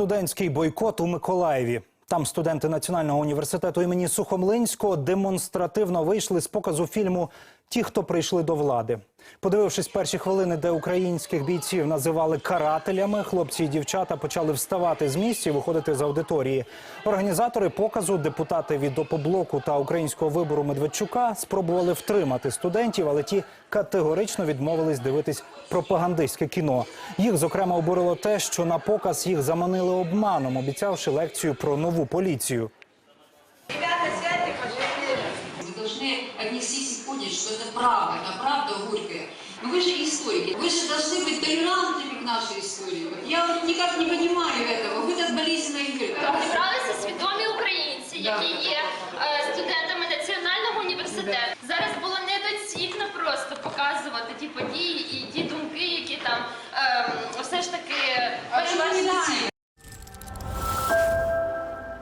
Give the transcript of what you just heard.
Студентський бойкот у Миколаєві. Там студенти Національного університету імені Сухомлинського демонстративно вийшли з показу фільму Ті, хто прийшли до влади. Подивившись перші хвилини, де українських бійців називали карателями, хлопці і дівчата почали вставати з місць і виходити з аудиторії. Організатори показу, депутати від опоблоку та українського вибору Медведчука спробували втримати студентів, але ті категорично відмовились дивитись пропагандистське кіно. Їх зокрема обурило те, що на показ їх заманили обманом, обіцявши лекцію про нову поліцію. Вы должны отнестись и понять, что это правда, это правда горькая. Но вы же историки, вы же должны быть толерантными к нашей истории. Вот Я вот никак не понимаю этого. Вы так болезненно говорите. Зібралися свідомі українці, які є е, студентами національного університету. Зараз було недоцільно просто показувати ті події і ті думки, які там ем, все ж таки А чому не доцільно?